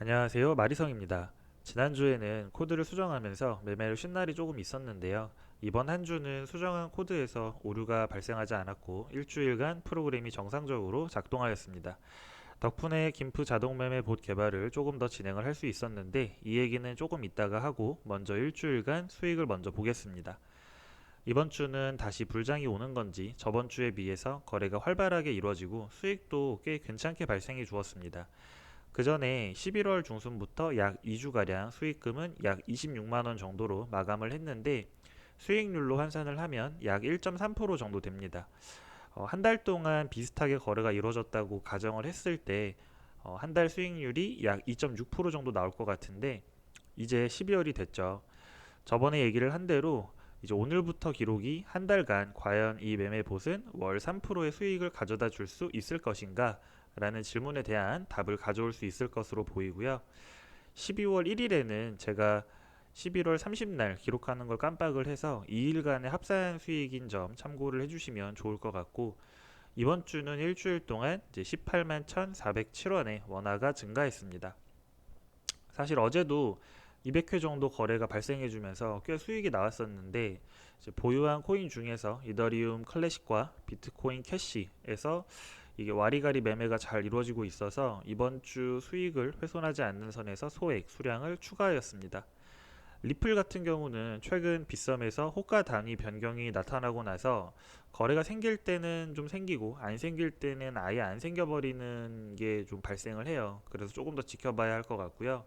안녕하세요. 마리성입니다. 지난주에는 코드를 수정하면서 매매를 쉰 날이 조금 있었는데요. 이번 한 주는 수정한 코드에서 오류가 발생하지 않았고 일주일간 프로그램이 정상적으로 작동하였습니다. 덕분에 김프 자동 매매 봇 개발을 조금 더 진행을 할 수 있었는데 이 얘기는 조금 이따가 하고 먼저 일주일간 수익을 먼저 보겠습니다. 이번 주는 다시 불장이 오는 건지 저번 주에 비해서 거래가 활발하게 이루어지고 수익도 꽤 괜찮게 발생해 주었습니다. 그 전에 11월 중순부터 약 2주가량 수익금은 약 26만 원 정도로 마감을 했는데 수익률로 환산을 하면 약 1.3% 정도 됩니다. 어, 한달 동안 비슷하게 거래가 이루어졌다고 가정을 했을 때 어, 한달 수익률이 약 2.6% 정도 나올 것 같은데 이제 12월이 됐죠. 저번에 얘기를 한 대로 이제 오늘부터 기록이 한 달간 과연 이 매매봇은 월 3%의 수익을 가져다 줄 수 있을 것인가? 라는 질문에 대한 답을 가져올 수 있을 것으로 보이고요. 12월 1일에는 제가 11월 30날 기록하는 걸 깜빡을 해서 2일간의 합산 수익인 점 참고를 해주시면 좋을 것 같고 이번 주는 일주일 동안 이제 18만 1,407원의 원화가 증가했습니다. 사실 어제도 200회 정도 거래가 발생해주면서 꽤 수익이 나왔었는데 보유한 코인 중에서 이더리움 클래식과 비트코인 캐시에서 이게 와리가리 매매가 잘 이루어지고 있어서 이번 주 수익을 훼손하지 않는 선에서 소액 수량을 추가하였습니다. 리플 같은 경우는 최근 빗썸에서 호가 단위 변경이 나타나고 나서 거래가 생길 때는 좀 생기고 안 생길 때는 아예 안 생겨버리는 게 좀 발생을 해요. 그래서 조금 더 지켜봐야 할 것 같고요.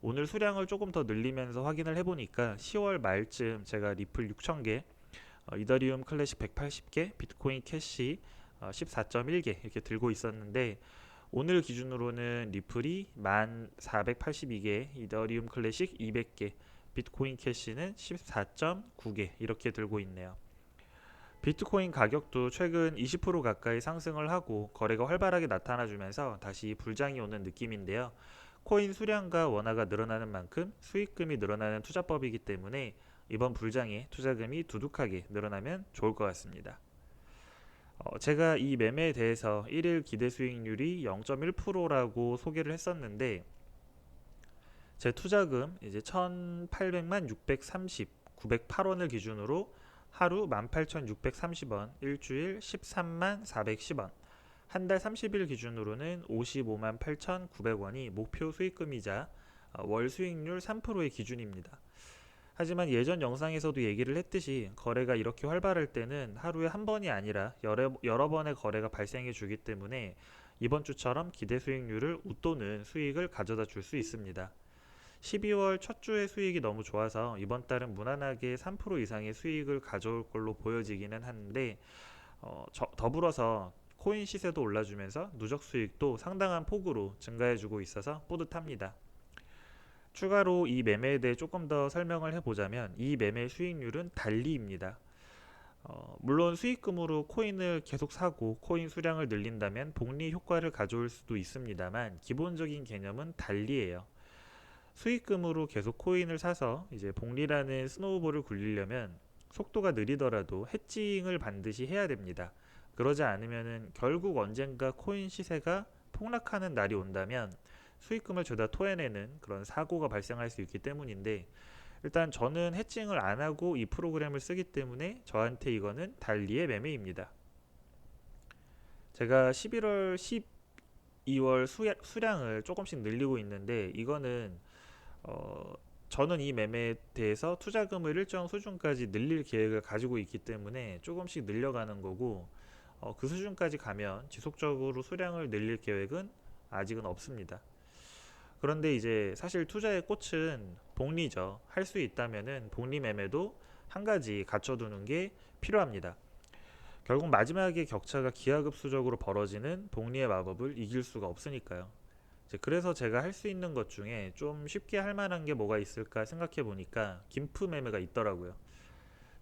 오늘 수량을 조금 더 늘리면서 확인을 해보니까 10월 말쯤 제가 리플 6,000개, 어, 이더리움 클래식 180개, 비트코인 캐시 어, 14.1개 이렇게 들고 있었는데 오늘 기준으로는 리플이 1,482개, 이더리움 클래식 200개, 비트코인 캐시는 14.9개 이렇게 들고 있네요. 비트코인 가격도 최근 20% 가까이 상승을 하고 거래가 활발하게 나타나주면서 다시 불장이 오는 느낌인데요. 코인 수량과 원화가 늘어나는 만큼 수익금이 늘어나는 투자법이기 때문에 이번 불장에 투자금이 두둑하게 늘어나면 좋을 것 같습니다. 어, 제가 이 매매에 대해서 1일 기대 수익률이 0.1%라고 소개를 했었는데 제 투자금 이제 1,800만 630, 908원을 기준으로 하루 18,630원, 일주일 13만 410원, 한 달 30일 기준으로는 55만 8,900원이 목표 수익금이자 어, 월 수익률 3%의 기준입니다. 하지만 예전 영상에서도 얘기를 했듯이 거래가 이렇게 활발할 때는 하루에 한 번이 아니라 여러, 여러 번의 거래가 발생해 주기 때문에 이번 주처럼 기대 수익률을 웃도는 수익을 가져다 줄 수 있습니다. 12월 첫 주의 수익이 너무 좋아서 이번 달은 무난하게 3% 이상의 수익을 가져올 걸로 보여지기는 하는데 어, 저, 더불어서 코인 시세도 올라주면서 누적 수익도 상당한 폭으로 증가해주고 있어서 뿌듯합니다. 추가로 이 매매에 대해 조금 더 설명을 해보자면 이 매매 수익률은 달리입니다. 어, 물론 수익금으로 코인을 계속 사고 코인 수량을 늘린다면 복리 효과를 가져올 수도 있습니다만 기본적인 개념은 달리예요. 수익금으로 계속 코인을 사서 이제 복리라는 스노우볼을 굴리려면 속도가 느리더라도 해칭을 반드시 해야 됩니다. 그러지 않으면은 결국 언젠가 코인 시세가 폭락하는 날이 온다면 수익금을 죄다 토해내는 그런 사고가 발생할 수 있기 때문인데 일단 저는 해칭을 안 하고 이 프로그램을 쓰기 때문에 저한테 이거는 달리의 매매입니다. 제가 11월 12월 수량을 조금씩 늘리고 있는데 이거는 어, 저는 이 매매에 대해서 투자금을 일정 수준까지 늘릴 계획을 가지고 있기 때문에 조금씩 늘려가는 거고 어, 그 수준까지 가면 지속적으로 수량을 늘릴 계획은 아직은 없습니다. 그런데 이제 사실 투자의 꽃은 복리죠. 할 수 있다면은 복리 매매도 한 가지 갖춰두는 게 필요합니다. 결국 마지막에 격차가 기하급수적으로 벌어지는 복리의 마법을 이길 수가 없으니까요. 그래서 제가 할 수 있는 것 중에 좀 쉽게 할 만한 게 뭐가 있을까 생각해 보니까 김프 매매가 있더라고요.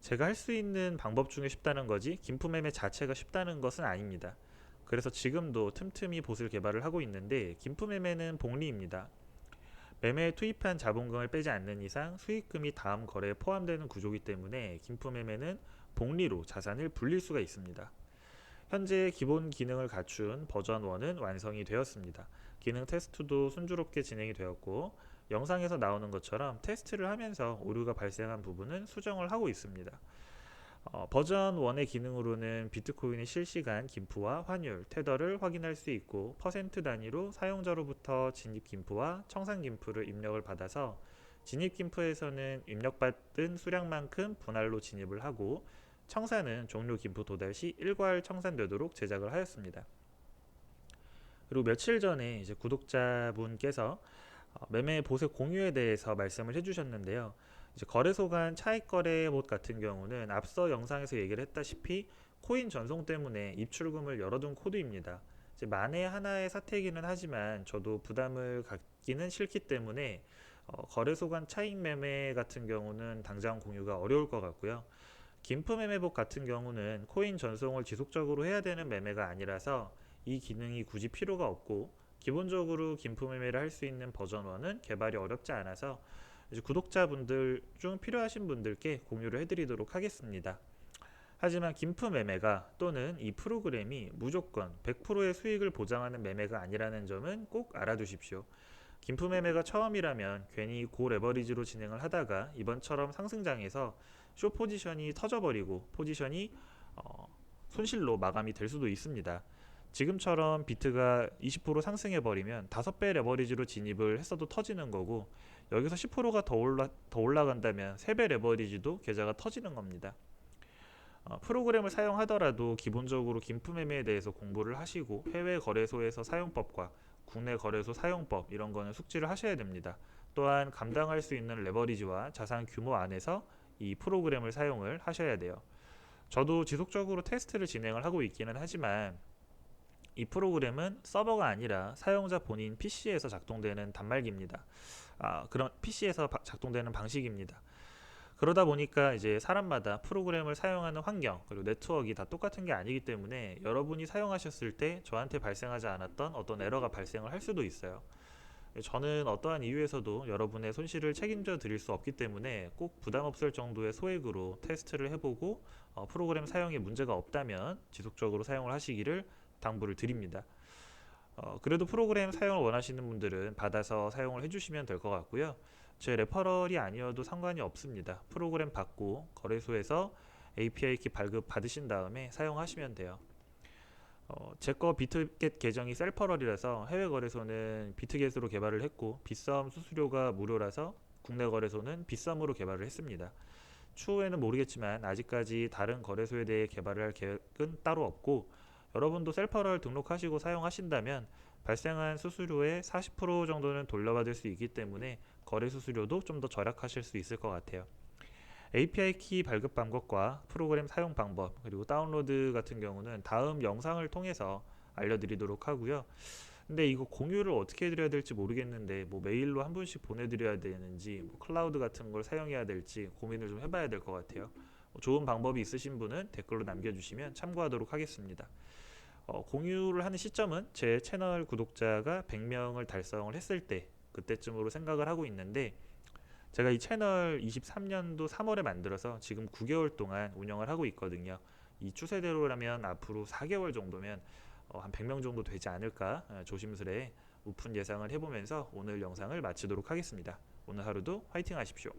제가 할 수 있는 방법 중에 쉽다는 거지 김프 매매 자체가 쉽다는 것은 아닙니다. 그래서 지금도 틈틈이 봇을 개발을 하고 있는데 김프 매매는 복리입니다. 매매에 투입한 자본금을 빼지 않는 이상 수익금이 다음 거래에 포함되는 구조이기 때문에 김프 매매는 복리로 자산을 불릴 수가 있습니다. 현재 기본 기능을 갖춘 버전 1은 완성이 되었습니다. 기능 테스트도 순조롭게 진행이 되었고 영상에서 나오는 것처럼 테스트를 하면서 오류가 발생한 부분은 수정을 하고 있습니다. 어, 버전 1의 기능으로는 비트코인의 실시간 김프와 환율, 테더를 확인할 수 있고 퍼센트 단위로 사용자로부터 진입 김프와 청산 김프를 입력을 받아서 진입 김프에서는 입력받은 수량만큼 분할로 진입을 하고 청산은 종료 김프 도달 시 일괄 청산되도록 제작을 하였습니다. 그리고 며칠 전에 이제 구독자분께서 어, 매매 보세 공유에 대해서 말씀을 해주셨는데요. 이제 거래소 간 차익 거래 봇 같은 경우는 앞서 영상에서 얘기를 했다시피 코인 전송 때문에 입출금을 열어둔 코드입니다. 이제 만에 하나의 사태이기는 하지만 저도 부담을 갖기는 싫기 때문에 어, 거래소 간 차익 매매 같은 경우는 당장 공유가 어려울 것 같고요. 김프 매매복 같은 경우는 코인 전송을 지속적으로 해야 되는 매매가 아니라서 이 기능이 굳이 필요가 없고 기본적으로 김프 매매를 할 수 있는 버전 1은 개발이 어렵지 않아서 구독자분들 중 필요하신 분들께 공유를 해드리도록 하겠습니다. 하지만 김프 매매가 또는 이 프로그램이 무조건 100%의 수익을 보장하는 매매가 아니라는 점은 꼭 알아두십시오. 김프 매매가 처음이라면 괜히 고 레버리지로 진행을 하다가 이번처럼 상승장에서 쇼 포지션이 터져버리고 포지션이 어, 손실로 마감이 될 수도 있습니다. 지금처럼 비트가 20% 상승해버리면 5배 레버리지로 진입을 했어도 터지는 거고 여기서 10%가 더, 올라, 더 올라간다면 3배 레버리지도 계좌가 터지는 겁니다. 어, 프로그램을 사용하더라도 기본적으로 김프 매매에 대해서 공부를 하시고 해외 거래소에서 사용법과 국내 거래소 사용법 이런 거는 숙지를 하셔야 됩니다. 또한 감당할 수 있는 레버리지와 자산 규모 안에서 이 프로그램을 사용을 하셔야 돼요. 저도 지속적으로 테스트를 진행을 하고 있기는 하지만 이 프로그램은 서버가 아니라 사용자 본인 PC에서 작동되는 단말기입니다. 아, 그런 PC에서 작동되는 방식입니다. 그러다 보니까 이제 사람마다 프로그램을 사용하는 환경 그리고 네트워크가 다 똑같은 게 아니기 때문에 여러분이 사용하셨을 때 저한테 발생하지 않았던 어떤 에러가 발생을 할 수도 있어요. 저는 어떠한 이유에서도 여러분의 손실을 책임져 드릴 수 없기 때문에 꼭 부담 없을 정도의 소액으로 테스트를 해보고 어, 프로그램 사용에 문제가 없다면 지속적으로 사용을 하시기를 당부를 드립니다. 어, 그래도 프로그램 사용을 원하시는 분들은 받아서 사용을 해주시면 될 것 같고요. 제 레퍼럴이 아니어도 상관이 없습니다. 프로그램 받고 거래소에서 API 키 발급 받으신 다음에 사용하시면 돼요. 어, 제거 비트겟 계정이 셀퍼럴이라서 해외 거래소는 비트겟으로 개발을 했고 빗썸 수수료가 무료라서 국내 거래소는 빗썸으로 개발을 했습니다. 추후에는 모르겠지만 아직까지 다른 거래소에 대해 개발을 할 계획은 따로 없고 여러분도 셀퍼럴 등록하시고 사용하신다면 발생한 수수료의 40% 정도는 돌려받을 수 있기 때문에 거래 수수료도 좀 더 절약하실 수 있을 것 같아요. API 키 발급 방법과 프로그램 사용 방법 그리고 다운로드 같은 경우는 다음 영상을 통해서 알려드리도록 하고요. 근데 이거 공유를 어떻게 해드려야 될지 모르겠는데 뭐 메일로 한 분씩 보내드려야 되는지 뭐 클라우드 같은 걸 사용해야 될지 고민을 좀 해봐야 될 것 같아요. 뭐 좋은 방법이 있으신 분은 댓글로 남겨주시면 참고하도록 하겠습니다. 어, 공유를 하는 시점은 제 채널 구독자가 100명을 달성을 했을 때 그때쯤으로 생각을 하고 있는데 제가 이 채널 23년도 3월에 만들어서 지금 9개월 동안 운영을 하고 있거든요. 이 추세대로라면 앞으로 4개월 정도면 어, 한 100명 정도 되지 않을까 어, 조심스레 오픈 예상을 해보면서 오늘 영상을 마치도록 하겠습니다. 오늘 하루도 화이팅 하십시오.